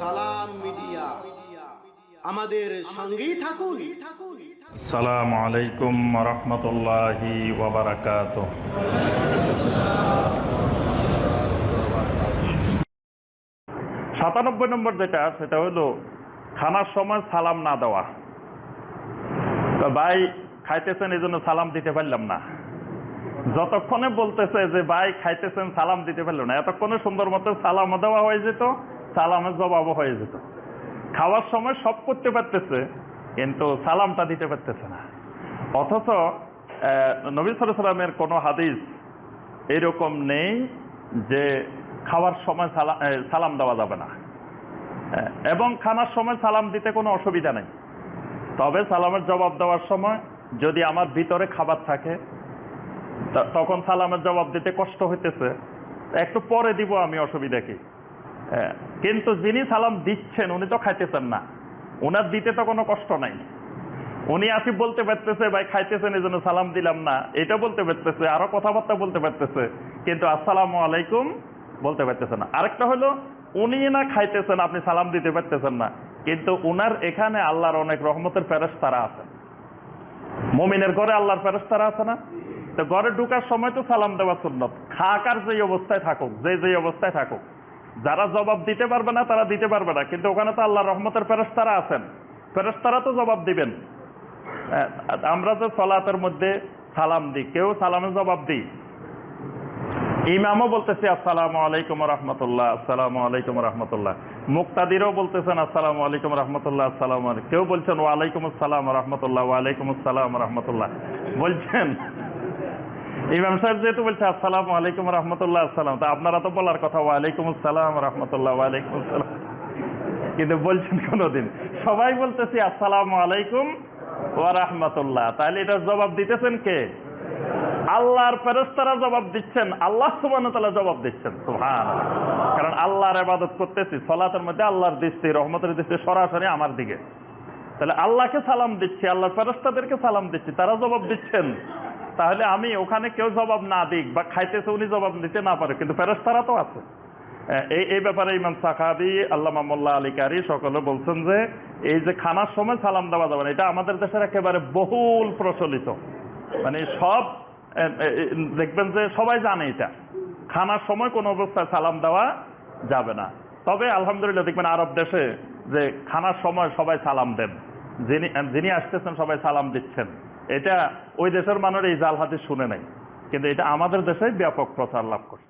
সালাম মিডিয়া। আমাদের সঙ্গেই থাকুন। আসসালামু আলাইকুম সাতানব্বই নম্বর যেটা, সেটা হলো খানার সময় সালাম না দেওয়া। ভাই খাইতেছেন এই জন্য সালাম দিতে পারলাম না। যতক্ষণে বলতেছে যে, ভাই খাইতেছেন, সালাম দিতে পারল না, এতক্ষণে সুন্দর মতো সালাম দেওয়া হয়ে যেত। সালামের জবাবও হয়ে যেত। খাওয়ার সময় সব করতে পারতেছে, কিন্তু সালামটা দিতে পারতেছে না। অথচ নবী সালামের কোনো হাদিস এরকম নেই যে খাওয়ার সময় সালাম সালাম দেওয়া যাবে না। এবং খানার সময় সালাম দিতে কোনো অসুবিধা নেই। তবে সালামের জবাব দেওয়ার সময় যদি আমার ভিতরে খাবার থাকে তখন সালামের জবাব দিতে কষ্ট হইতেছে। একটু পরে দিব আমি অসুবিধা কি? হ্যাঁ, কিন্তু যিনি সালাম দিচ্ছেন উনি তো খাইতেছেন না। ওনার দিতে তো কোনো কষ্ট নাই। উনি আসি বলতে পারতেছে ভাই খাইতেছেন এই জন্য সালাম দিলাম না। এটা বলতে পারতেছে আরও কথাবার্তা বলতে পারতেছে কিন্তু আসসালামু আলাইকুম বলতে পারতেছে না। আরেকটা হলো উনি না খাইতেছেন আপনি সালাম দিতে পারতেছেন না। কিন্তু উনার এখানে আল্লাহর অনেক রহমতের ফেরস তারা আছে। মমিনের ঘরে আল্লাহর ফেরস তারা আছে না? তো ঘরে ঢুকার সময় তো সালাম দেওয়া সুন্নত। খাকার যে অবস্থায় থাকুক যে যে অবস্থায় থাকুক। যারা জবাব দিতে পারবে না, তারা দিতে পারবে না। কিন্তু ওখানে তো আল্লাহ রহমতের ফেরস্তারা আছেন। ফেরস্তারা তো জবাব দিবেন। আমরা যে সলাতের মধ্যে সালাম দিই, কেউ সালামের জবাব দিই। ইমামও বলতেছে, আসসালামু আলাইকুম রহমতুল্লাহ, আসসালামু আলাইকুম রহমতুল্লাহ। মুক্তাদিরও বলতেছেন, আসসালামু আলাইকুম রহমতুল্লাহ, আসসালাম কেউ বলছেন ওয়ালাইকুম আসসালাম রহমতুল্লাহ ওয়ালাইকুম আসসালাম রহমতুল্লাহ। বলছেন ইমাম সাহেব যেহেতু বলছে, আসসালামু আলাইকুম রহমতুল্লাহ, আসসালাম। তা আপনারা তো বলার কথা, ওয়ালাইকুম আসসালাম রহমতুল্লাহ, ওয়ালাইকুম আসসালাম। কিন্তু বলছেন কোনোদিন। সবাই বলতেছি, আসসালামু আলাইকুম ওয়া রাহমাতুল্লাহ। তাহলে এটার জবাব দিতেছেন কে? আল্লাহর ফেরেস্তারা জবাব দিচ্ছেন। আল্লাহ সুবহানাহু ওয়া তাআলা জবাব দিচ্ছেন। সুবহান কারণ আল্লাহর ইবাদত করতেছি, সলাতের মধ্যে আল্লাহর দৃষ্টি, রহমতের দৃষ্টি সরাসরি আমার দিকে। তাহলে আল্লাহকে সালাম দিচ্ছি, আল্লাহর ফেরেস্তাদেরকে সালাম দিচ্ছি, তারা জবাব দিচ্ছেন। তাহলে আমি ওখানে কেউ জবাব না দিক বা খাইতেছে উনি জবাব দিতে না পারে, কিন্তু ফেরেস্তারা তো আছে। এই এই ব্যাপারে ইমাম সাকাবি আল্লাহ মোল্লা আলী কারি সকলে বলছেন যে, এই যে খানার সময় সালাম দেওয়া যাবে না, এটা আমাদের দেশের একেবারে বহুল প্রচলিত। মানে সব দেখবেন যে সবাই জানে এটা। খানার সময় কোনো অবস্থায় সালাম দেওয়া যাবে না। তবে আলহামদুলিল্লাহ দেখবেন আরব দেশে যে খানার সময় সবাই সালাম দেন। যিনি যিনি আসতেছেন সবাই সালাম দিচ্ছেন। এটা ওই দেশের মানুষ এই জাল হাতে শুনে নাই। কিন্তু এটা আমাদের দেশে ব্যাপক প্রচার লাভ করছে।